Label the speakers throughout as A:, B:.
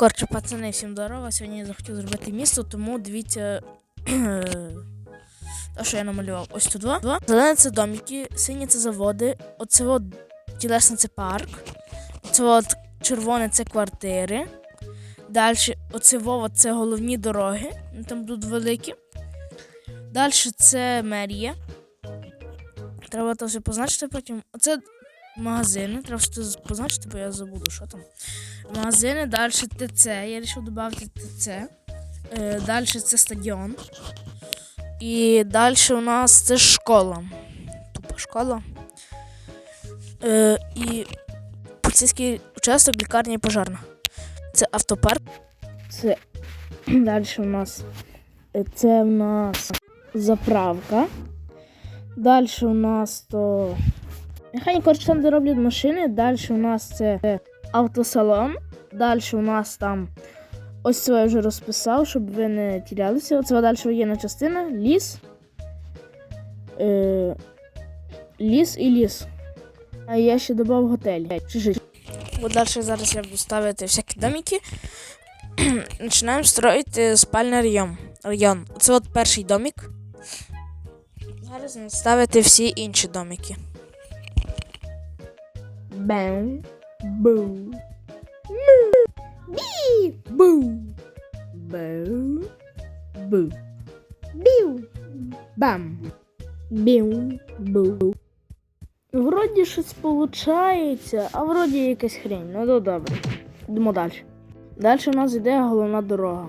A: Коротше, пацани, всім здорово. Сьогодні я захотів зробити місто, тому дивіться. Те, що я намалював. Ось тут два. два. Зелене це домики, сині це заводи, оце от тілесне це парк, оце от червоне це квартири. Далі оце Вова це головні дороги, там будуть великі. Далі це мерія. Треба то все позначити потім. Оце магазини. Треба щось позначити, бо я забуду, що там. Магазини, далі ТЦ. Я вирішив додати ТЦ. Е, далі це стадіон. І далі у нас це школа. Тупа школа. Е, і поліцейський участок, лікарня і пожарна. Це автопарк. Це далі у нас. е, Це у нас заправка. Далі у нас то. Механіка коротше, там, де роблять машини. Далі у нас це автосалон. Далі у нас там. Ось це я вже розписав, щоб ви не тірялися. Оце далі воєнна частина, ліс. Е, ліс і ліс. А я ще додав готель. От далі зараз я буду ставити всякі домики. Починаємо строїти спальний район. район. Це от перший домик. Зараз ставити всі інші домики. Бем. Бу. Бі. Бу. Бу. Бу. Біу. Бам. Біу. Бу. Вроді щось получається, а вроді якась хрень. Ну то добре. Йдемо далі. Далі у нас йде головна дорога.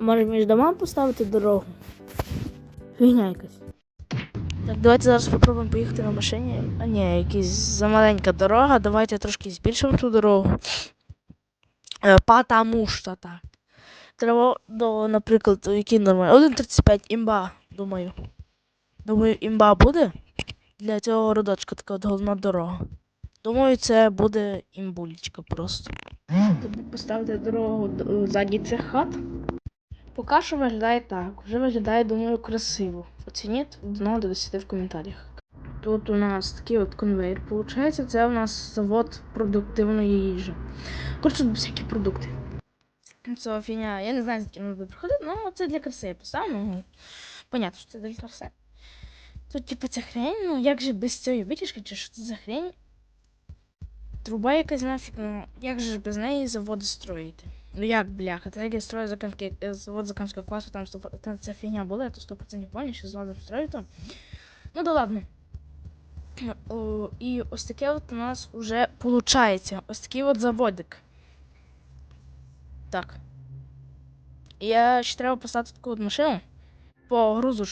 A: Може між домами поставити дорогу? Фігня якась. Давайте зараз спробуємо поїхати на машині. А ні, якась замаленька дорога. Давайте трошки збільшимо ту дорогу. Е, Потому що так. Треба до, наприклад, який нормальний. 1.35 імба, думаю. Думаю, імба буде для цього городочка, така от головна дорога. Думаю, це буде імбулечка просто. Тобі поставити дорогу ззаді цих хат. Поки що виглядає так. Вже виглядає, думаю, красиво. Оцініть 1 до 10 в коментарях. Тут у нас такий от конвейер. Получається, це у нас завод продуктивної їжі. Коротше, тут всякі продукти. Це фіня, я не знаю, звідки воно буде приходити, ну це для краси я поставив. Ну, понятно, що це для краси. Тут, типу, ця хрень, ну як же без цієї витяжки, чи що це за хрень? Труба якась нафіг, ну як же без неї заводи строїти? Ну як, бляха, так я строю заканський, е, завод заканського класу, там, 100%, там ця фігня була, я то 100% пам'ятаю, що заводом строю там. Ну да ладно. І ось таке от у нас вже виходить. Ось такий от заводик. Так. Я ще треба поставити таку от машину по грузу.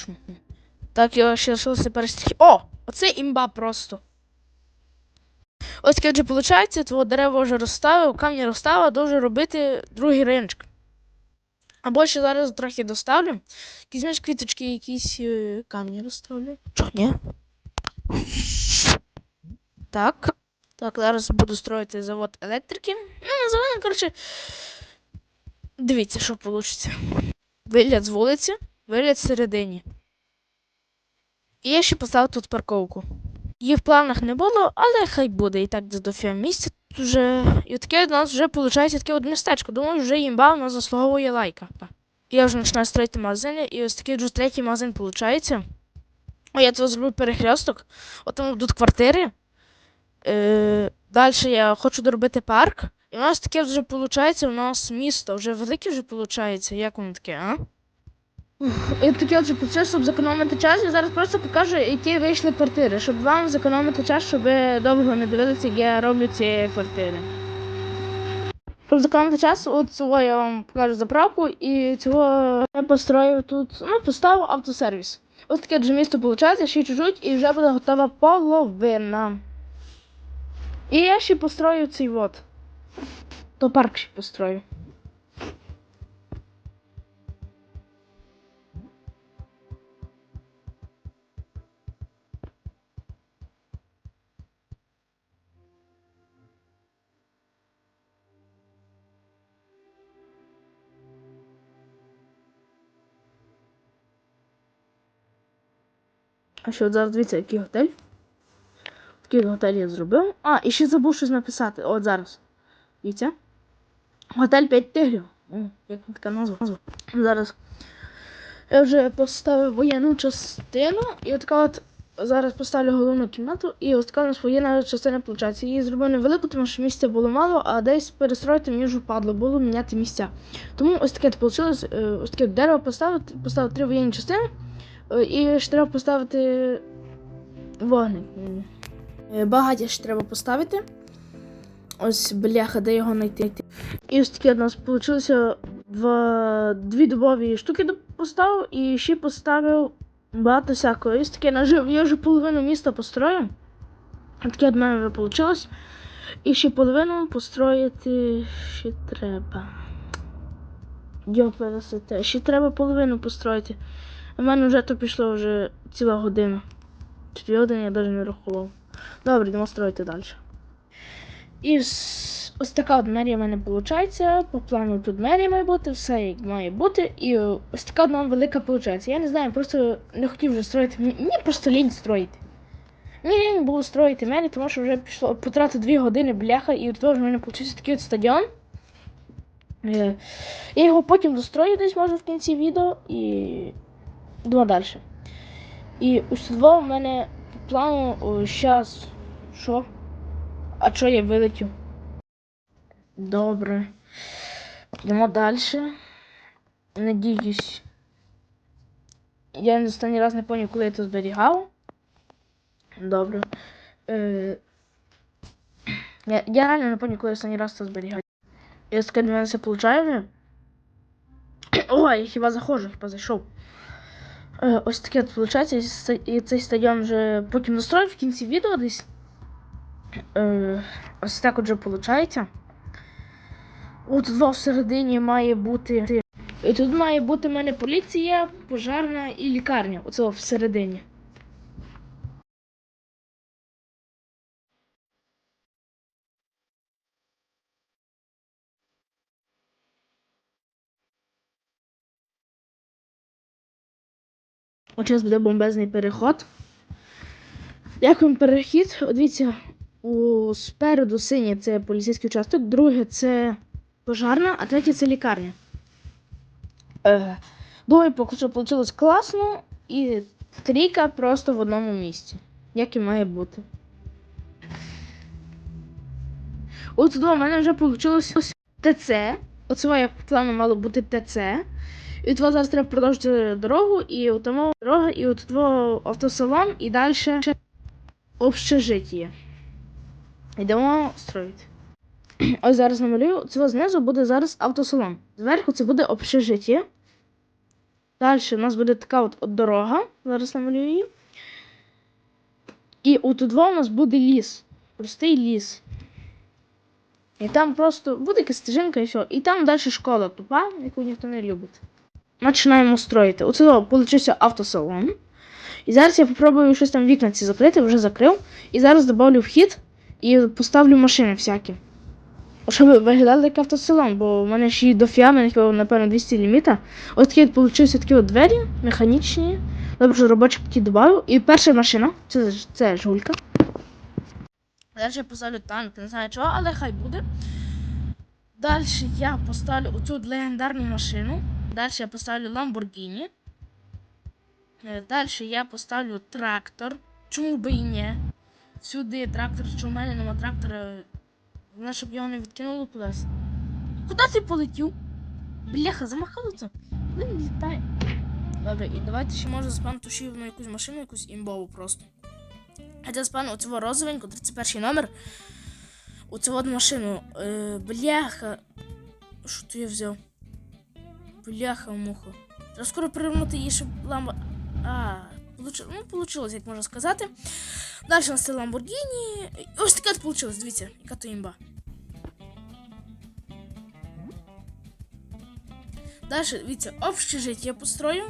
A: Так, я ще лишилося перестихи. О! Оце імба просто. Ось таке вже виходить, твого дерева вже розставив, камні розставив, дуже робити другий риночок. Або ще зараз трохи доставлю. Візьмеш квіточки, якісь е, камні розставлю. Чо, ні? Так. Так, зараз буду строїти завод електрики. Ну, називаємо, коротше. Дивіться, що вийде. Вигляд з вулиці, вигляд всередині. І я ще поставив тут парковку. Її в планах не було, але хай буде. І так до фіа місця вже. І таке у нас вже виходить таке от містечко. Думаю, вже їмба у нас заслуговує лайка. Я вже починаю строїти магазини, і ось такий вже третій магазин виходить. О, я тут зроблю перехресток. От там будуть квартири. Е, Далі я хочу доробити парк. І у нас таке вже виходить, у нас місто вже велике вже виходить. Як воно таке, а? І таке вже процес, щоб зекономити час. Я зараз просто покажу, які вийшли квартири, щоб вам зекономити час, щоб ви довго не дивилися, як я роблю ці квартири. Щоб зекономити час, от цього я вам покажу заправку і цього я построю тут, ну, поставив автосервіс. Ось таке вже місто виходить, ще чуть-чуть і вже буде готова половина. І я ще построю цей вот. То парк ще построю. А що зараз дивіться, який готель? Такий готель я зробив. А, і ще забув щось написати. От зараз. Дивіться. Готель 5 тигрів. Як така назва. Зараз. Я вже поставив воєнну частину, і от така от зараз поставлю головну кімнату, і ось така у нас воєнна частина виходить. Її зробив невелику, тому що місця було мало, а десь перестроїти мені вже впадло, було міняти місця. Тому ось таке вийшло, ось таке дерево поставити, поставив три воєнні частини, е, і ще треба поставити вогник. Е, Багаття ще треба поставити. Ось бляха, де його знайти. І ось таке у нас вийшло два, дві дубові штуки поставив і ще поставив багато всякого. І ось таке нажив. Я вже половину міста построїв. А таке від мене вийшло. І ще половину построїти ще треба. Йо, пересете. Ще треба половину построїти. У мене вже то пішло вже ціла година. Чи дві години я навіть не рахував. Добре, йдемо строїти далі. І ось така от мерія в мене виходить. По плану тут мерія має бути, все як має бути. І ось така одна велика виходить. Я не знаю, просто не хотів вже строїти. Мені просто лінь строїти. Мені лінь було строїти мерію, тому що вже пішло потратити дві години бляха, і от в мене вийшов такий от стадіон. Е, Я його потім дострою десь може в кінці відео і йдемо далі. І ось тут в мене по плану зараз. Що? А що я вилетів? Добре. Йдемо далі. Надіюсь. Я останній раз не пам'ятаю, коли я це зберігав. Добре. Е... Я, я реально не пам'ятаю, коли я останній раз це зберігав. Я скажу, мене все виходить вже. О, я хіба заходжу, хіба зайшов. Е, ось таке от виходить, і цей стадіон вже потім настроїв в кінці відео десь. Е, ось так отже виходить. От два всередині має бути. І тут має бути в мене поліція, пожарна і лікарня. Оце всередині. От зараз буде бомбезний переход. Дякуємо перехід. Дивіться, у спереду синє це поліцейський участок, друге це пожарна, а третє це лікарня. Е, думаю, поки що вийшло класно і трійка просто в одному місці. Як і має бути. От у мене вже вийшло ТЦ. Оце як плану мало бути ТЦ. І от зараз треба продовжити дорогу, і от тому дорога, і от того автосалон, і далі общежиття. Йдемо строїти. Ось зараз намалюю. Це знизу буде зараз автосалон. Зверху це буде общежиття. Далі у нас буде така от дорога. Зараз намалюю її. І от тут у нас буде ліс. Простий ліс. І там просто буде якась стежинка і все. І там далі школа тупа, яку ніхто не любить. Починаємо строїти. Оце получився автосалон. І зараз я попробую щось там вікна закрити, вже закрив. І зараз добавлю вхід і поставлю машини всякі. Щоб виглядали як автосалон, бо в мене ще й до фіами, напевно, 200 ліміта. Ось такі получилися такі от двері механічні. Добре, що робочі такі додаю. І перша машина, це, це жулька. Далі я поставлю танк, не знаю чого, але хай буде. Далі я поставлю оцю легендарну машину. Далі я поставлю Lamborghini. Далі я поставлю трактор. Чому би і ні? Сюди трактор, що в мене нема трактора. Головне, щоб його не відкинуло кудись. Куди ти полетів? Бляха, замахало це. Літає? Добре, і давайте ще може ще на якусь машину, якусь імбову просто. А це оцього розовеньку, 31 номер. Оцю от машину. Е, бляха. Що то я взяв? Бляха муха. Треба скоро перевернути її, щоб ламба. А, получ... ну, получилось, як можна сказати. Далі у нас це Lamborghini. Ось таке от получилось, дивіться, яка то імба. Далі, дивіться, общежиття я построю.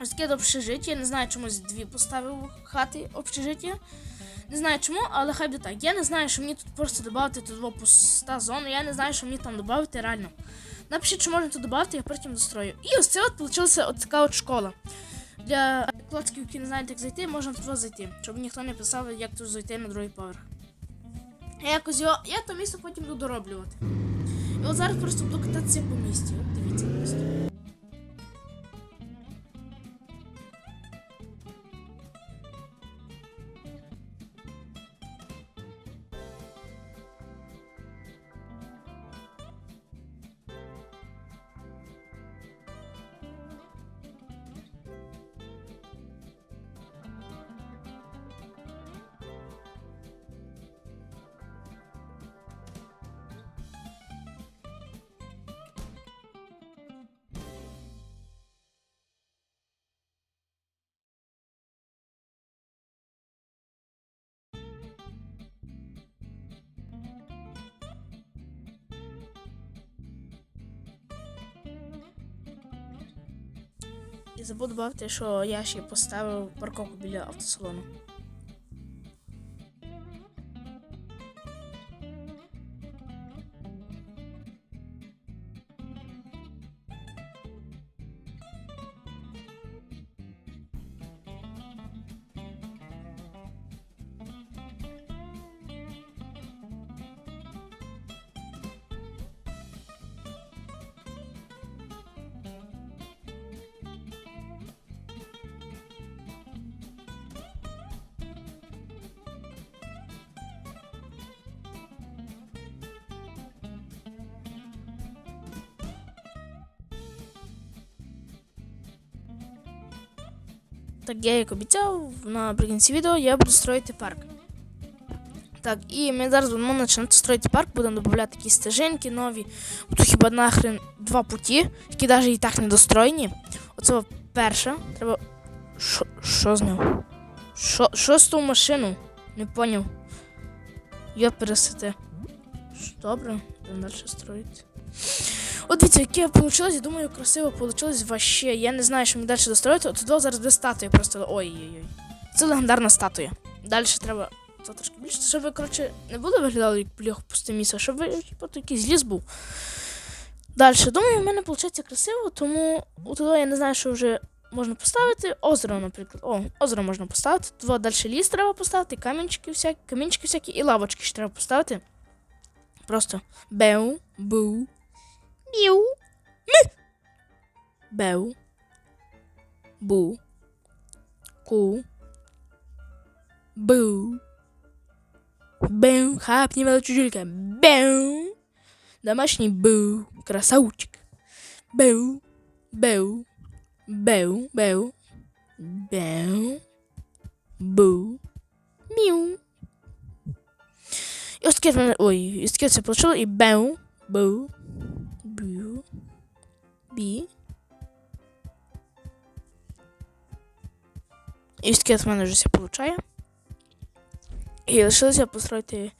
A: Ось таке общежиття. Я не знаю, чомусь дві поставив хати общежиття. Не знаю чому, але хай буде так. Я не знаю, що мені тут просто додати тут во пуста зона. Я не знаю, що мені там додати реально. Напишіть, чи можна це додати, я потім дострою. І ось це от вийшла от така от школа. Для клацків, які не знають, як зайти, можна туди зайти, щоб ніхто не писав, як тут зайти на другий поверх. Я якось його. Я то місто потім буду дороблювати.
B: І от зараз просто буду кататися по місті. От дивіться просто. І забув додати, що я ще поставив парковку біля автосалону. Так, я як обіцяв, наприкінці відео я буду строїти парк. Так, і ми зараз будемо починати строїти парк, будемо додати якісь стежинки нові. Тут хіба нахрен два путі, які навіть і так не достроєні. Оце перше. Треба. Що- Що з ним? Що, що з ту машину? Не поняв. Я пересити. Добре, будемо далі строїти. Дивіться, яке вийшло, я думаю, красиво вийшло вообще. Я не знаю, що мені далі достроїти. От туди зараз буде статуя просто. Ой-ой-ой. Це легендарна статуя. Далі треба це трошки більше, щоб ви, коротше, не було виглядало як плюх пусте місце, щоб ви типу, якийсь ліс був. Далі, думаю, в мене виходить красиво, тому туди я не знаю, що вже можна поставити. Озеро, наприклад. О, озеро можна поставити. Туди далі ліс треба поставити, камінчики всякі, камінчики всякі і лавочки ще треба поставити. Просто беу, бу, Біу. Ми. Беу. Бу. Ку. Бу. Беу. Хапни величужулька. Беу. Домашний бу. Красавчик. Беу. Беу. Беу. Беу. Беу. Бу. Міу. І ось таке в мене. Ой, і ось таке це вийшло. І беу. Бу. Бю. Бі. І таке в мене вже все виходить. І лишилося построїти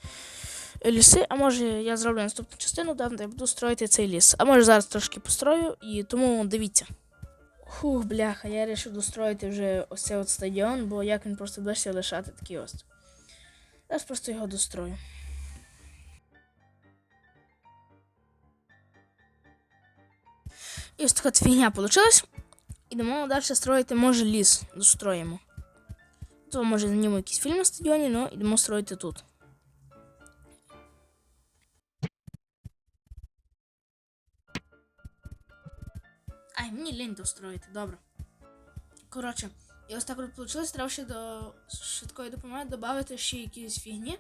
B: ліси, а може я зроблю наступну частину, де я буду строїти цей ліс. А може зараз трошки построю, і тому дивіться. Хух, бляха, я вирішив достроїти вже ось цей от стадіон, бо як він просто досі лишати такий ось. Зараз просто його дострою. І ось така фігня вийшла. Ідемо далі строїти, може, ліс достроїмо. То може знімемо якийсь фільм на стадіоні, але йдемо строїти тут. Ай, мені лінь достроїти, добре. Коротше, і ось так от вийшло, треба ще до швидкої допомоги додати ще якісь фігні.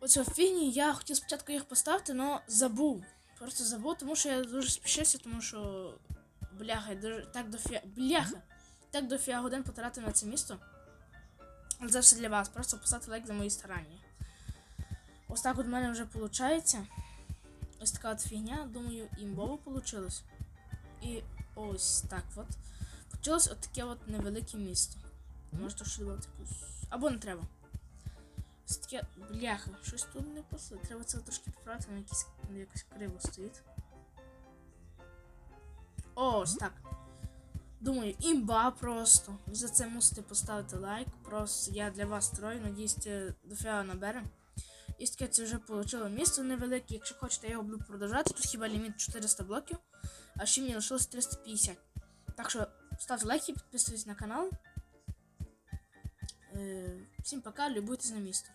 B: Оце фігні я хотів спочатку їх поставити, але забув. Просто забув, тому що я дуже спішився, тому що. Бляха, я дуже так до фіа. Бляха! Так до фіа годин потратив на це місто. Але це все для вас. Просто поставте лайк за мої старання. Ось так от в мене вже виходить. Ось така от фігня, думаю, імбово вийшло. І ось так от. Получилось от таке от невелике місто. Може то додати якусь. Або не треба. Таке, бляха, щось тут не пасує. Треба це трошки поправити, воно якось, якось криво стоїть. О, ось так. Думаю, імба просто. За це мусите поставити лайк. Просто я для вас строю, надіюсь, до набере. І таке це вже отримало місто невелике. Якщо хочете, я його буду продовжати. Тут хіба ліміт 400 блоків, а ще мені лишилось 350. Так що ставте лайки, підписуйтесь на канал. Е, Всім пока, любуйтесь на місто.